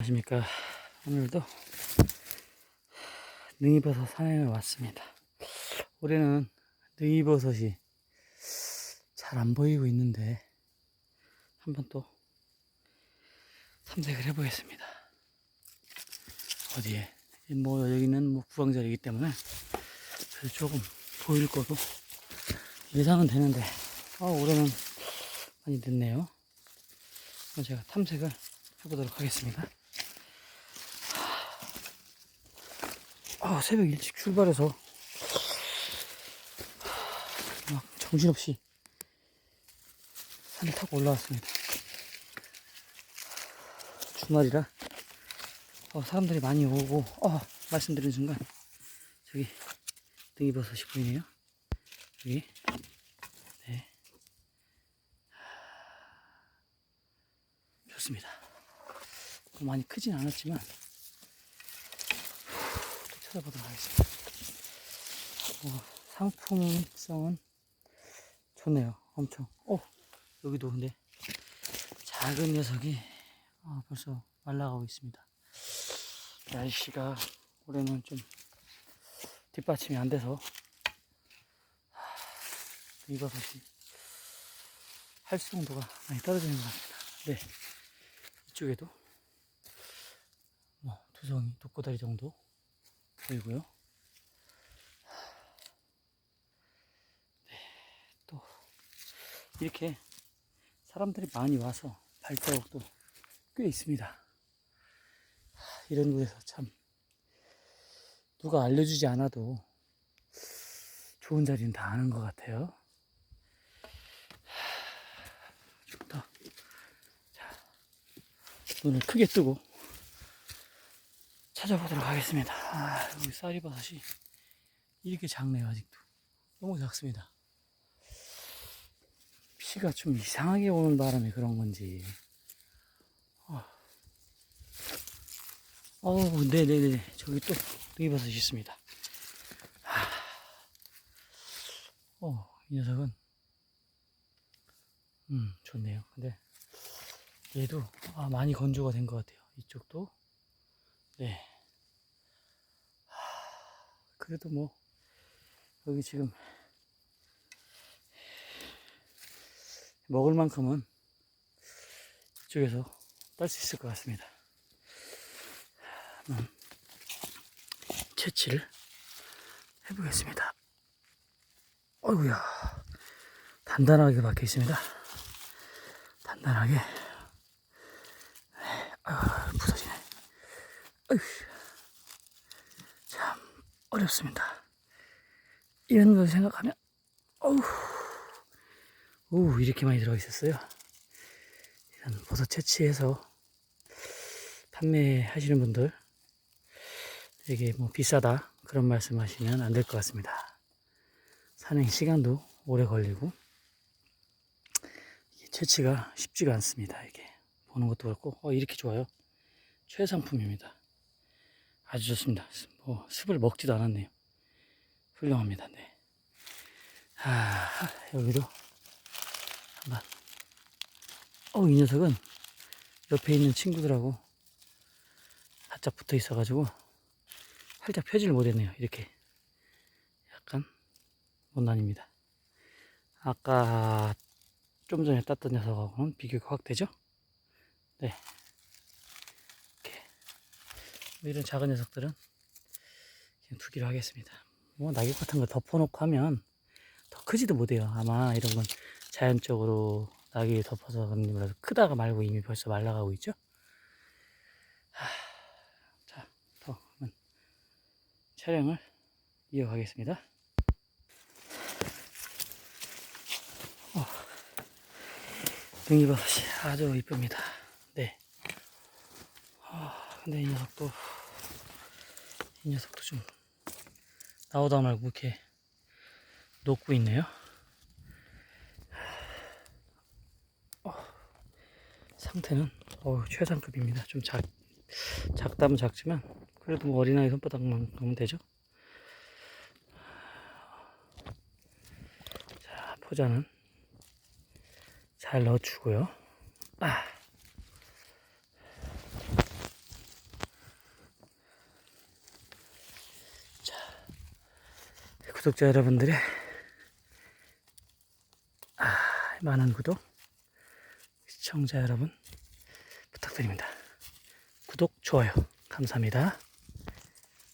안녕하십니까. 오늘도 능이버섯 산행을 왔습니다. 올해는 능이버섯이 잘 안 보이고 있는데 한번 또 탐색을 해보겠습니다. 어디에? 뭐 여기는 뭐 구강자리이기 때문에 조금 보일 거도 예상은 되는데 아, 올해는 많이 늦네요. 제가 탐색을 해보도록 하겠습니다. 아, 새벽 일찍 출발해서 막 정신없이 산을 타고 올라왔습니다. 주말이라 어, 사람들이 많이 오고 어, 말씀드린 순간 저기 등이버섯이 보이네요. 여기 네 좋습니다. 뭐 많이 크진 않았지만 또 찾아보도록 하겠습니다. 뭐, 상품성은 좋네요. 엄청. 어, 여기도 근데 작은 녀석이 아, 벌써 말라가고 있습니다. 날씨가 올해는 좀 뒷받침이 안 돼서 하, 이버섯이 활성도가 많이 떨어지는 것 같습니다. 네, 이쪽에도 뭐 두성이 독고다리 정도 보이고요. 네, 또 이렇게 사람들이 많이 와서 발자국도 꽤 있습니다. 하, 이런 곳에서 참 누가 알려주지 않아도 좋은 자리는 다 아는 것 같아요. 하, 좋다. 자, 눈을 크게 뜨고 찾아보도록 하겠습니다. 아, 여기 쌀이버섯이 이렇게 작네요, 아직도. 너무 작습니다. 피가 좀 이상하게 오는 바람에 그런 건지. 어. 어우, 네네네. 저기 또 능이버섯이 있습니다. 아. 어, 이 녀석은, 음, 좋네요. 근데 얘도 아, 많이 건조가 된 것 같아요. 이쪽도. 네. 하, 그래도 뭐, 여기 지금, 먹을 만큼은 이쪽에서 딸 수 있을 것 같습니다. 한번 채취를 해보겠습니다. 어이구야. 단단하게 박혀 있습니다. 단단하게. 네, 아, 부서지네. 어휴, 참 어렵습니다. 이런 걸 생각하면 어우, 오 이렇게 많이 들어가 있었어요. 이런 버섯 채취해서 판매하시는 분들 이게 뭐 비싸다 그런 말씀하시면 안 될 것 같습니다. 산행 시간도 오래 걸리고 채취가 쉽지가 않습니다. 이게 보는 것도 그렇고 어, 이렇게 좋아요. 최상품입니다. 아주 좋습니다. 뭐 습을 먹지도 않았네요. 훌륭합니다. 네. 아, 여기도 한번. 어, 이 녀석은 옆에 있는 친구들하고 바짝 붙어 있어가지고 활짝 펴지를 못했네요. 이렇게 약간 못난입니다. 아까 좀 전에 땄던 녀석하고는 비교가 확 되죠? 네. 뭐 이런 작은 녀석들은 그냥 두기로 하겠습니다. 뭐 낙엽 같은 거 덮어놓고 하면 더 크지도 못해요. 아마 이런 건 자연적으로 낙이 덮어서 그런지 몰라도 크다가 말고 이미 벌써 말라가고 있죠. 하, 자, 더 촬영을 이어가겠습니다. 어, 능이버섯이 아주 이쁩니다. 근데 이 녀석도 이 녀석도 좀 나오다 말고 이렇게 녹고 있네요. 상태는 어우, 최상급입니다. 좀 작, 작다면 작지만 그래도 뭐 어린아이 손바닥만큼은 되죠. 자, 포자는 잘 넣어주고요. 아. 구독자 여러분들의 아, 많은 구독, 시청자 여러분 부탁드립니다. 구독, 좋아요 감사합니다.